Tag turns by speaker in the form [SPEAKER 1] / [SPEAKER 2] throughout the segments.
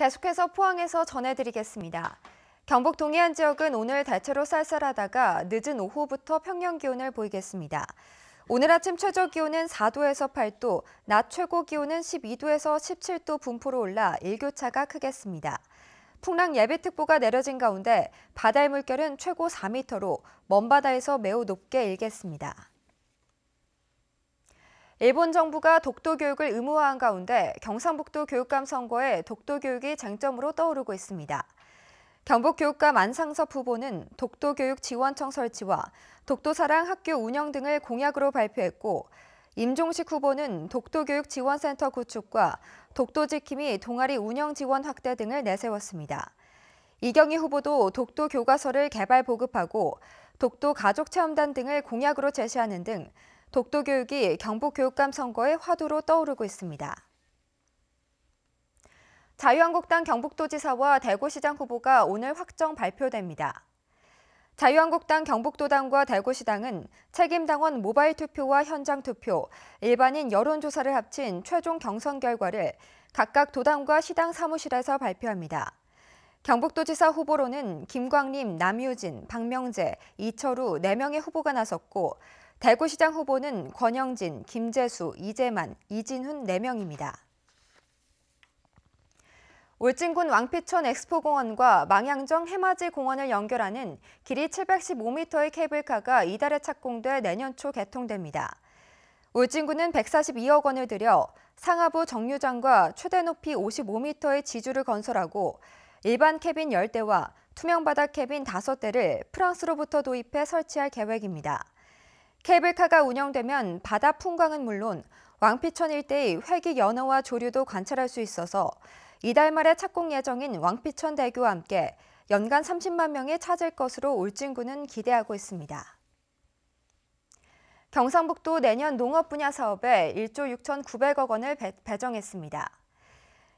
[SPEAKER 1] 계속해서 포항에서 전해드리겠습니다. 경북 동해안 지역은 오늘 대체로 쌀쌀하다가 늦은 오후부터 평년 기온을 보이겠습니다. 오늘 아침 최저 기온은 4도에서 8도, 낮 최고 기온은 12도에서 17도 분포로 올라 일교차가 크겠습니다. 풍랑 예비특보가 내려진 가운데 바다의 물결은 최고 4m로 먼바다에서 매우 높게 일겠습니다. 일본 정부가 독도 교육을 의무화한 가운데 경상북도 교육감 선거에 독도 교육이 쟁점으로 떠오르고 있습니다. 경북 교육감 안상섭 후보는 독도 교육 지원청 설치와 독도 사랑 학교 운영 등을 공약으로 발표했고 임종식 후보는 독도 교육 지원센터 구축과 독도 지킴이 동아리 운영 지원 확대 등을 내세웠습니다. 이경희 후보도 독도 교과서를 개발 보급하고 독도 가족 체험단 등을 공약으로 제시하는 등 독도 교육이 경북 교육감 선거의 화두로 떠오르고 있습니다. 자유한국당 경북도지사와 대구시장 후보가 오늘 확정 발표됩니다. 자유한국당 경북도당과 대구시당은 책임당원 모바일 투표와 현장 투표, 일반인 여론조사를 합친 최종 경선 결과를 각각 도당과 시당 사무실에서 발표합니다. 경북도지사 후보로는 김광림, 남유진, 박명재, 이철우 4명의 후보가 나섰고 대구시장 후보는 권영진, 김재수, 이재만, 이진훈 4명입니다. 울진군 왕피천 엑스포공원과 망양정 해맞이 공원을 연결하는 길이 715m의 케이블카가 이달에 착공돼 내년 초 개통됩니다. 울진군은 142억 원을 들여 상하부 정류장과 최대 높이 55m의 지주를 건설하고 일반 캐빈 10대와 투명 바닥 캐빈 5대를 프랑스로부터 도입해 설치할 계획입니다. 케이블카가 운영되면 바다 풍광은 물론 왕피천 일대의 회기 연어와 조류도 관찰할 수 있어서 이달 말에 착공 예정인 왕피천 대교와 함께 연간 30만 명이 찾을 것으로 울진군은 기대하고 있습니다. 경상북도 내년 농업 분야 사업에 1조 6,900억 원을 배 정했습니다.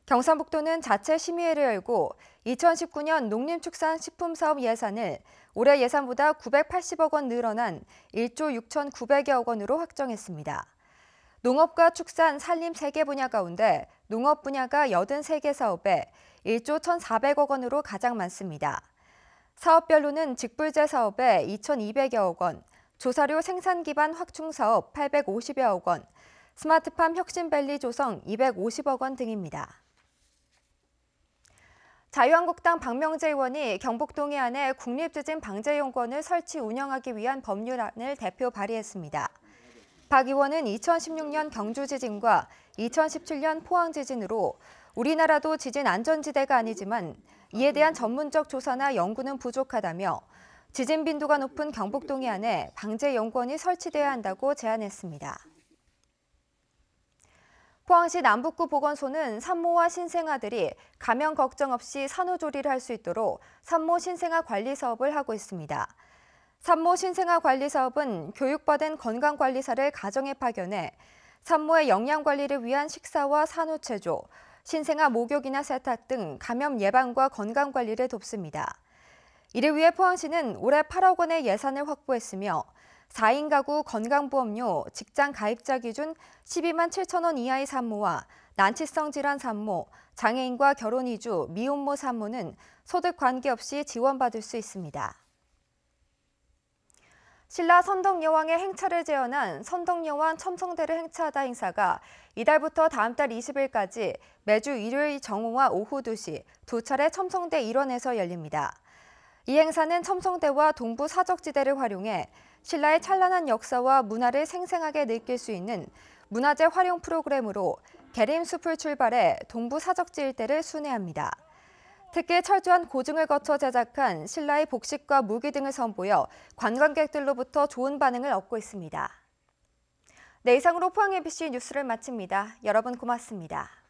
[SPEAKER 1] 경상북도는 자체 심의회를 열고 2019년 농림축산식품사업 예산을 올해 예산보다 980억 원 늘어난 1조 6,900여억 원으로 확정했습니다. 농업과 축산, 산림 3개 분야 가운데 농업 분야가 83개 사업에 1조 1,400억 원으로 가장 많습니다. 사업별로는 직불제 사업에 2,200여억 원, 조사료 생산 기반 확충 사업 850여억 원, 스마트팜 혁신밸리 조성 250억 원 등입니다. 자유한국당 박명재 의원이 경북 동해안에 국립지진 방재연구원을 설치 운영하기 위한 법률안을 대표 발의했습니다. 박 의원은 2016년 경주 지진과 2017년 포항 지진으로 우리나라도 지진 안전지대가 아니지만 이에 대한 전문적 조사나 연구는 부족하다며 지진 빈도가 높은 경북 동해안에 방재연구원이 설치돼야 한다고 제안했습니다. 포항시 남북구 보건소는 산모와 신생아들이 감염 걱정 없이 산후조리를 할 수 있도록 산모 신생아 관리 사업을 하고 있습니다. 산모 신생아 관리 사업은 교육받은 건강관리사를 가정에 파견해 산모의 영양 관리를 위한 식사와 산후체조, 신생아 목욕이나 세탁 등 감염 예방과 건강 관리를 돕습니다. 이를 위해 포항시는 올해 8억 원의 예산을 확보했으며 4인 가구 건강보험료 직장 가입자 기준 12만 7천 원 이하의 산모와 난치성 질환 산모, 장애인과 결혼 이주, 미혼모 산모는 소득 관계없이 지원받을 수 있습니다. 신라 선덕여왕의 행차를 재현한 선덕여왕 첨성대를 행차하다 행사가 이달부터 다음 달 20일까지 매주 일요일 정오와 오후 2시 두 차례 첨성대 일원에서 열립니다. 이 행사는 첨성대와 동부 사적지대를 활용해 신라의 찬란한 역사와 문화를 생생하게 느낄 수 있는 문화재 활용 프로그램으로 계림숲을 출발해 동부 사적지 일대를 순회합니다. 특히 철저한 고증을 거쳐 제작한 신라의 복식과 무기 등을 선보여 관광객들로부터 좋은 반응을 얻고 있습니다. 네, 이상으로 포항 ABC 뉴스를 마칩니다. 여러분 고맙습니다.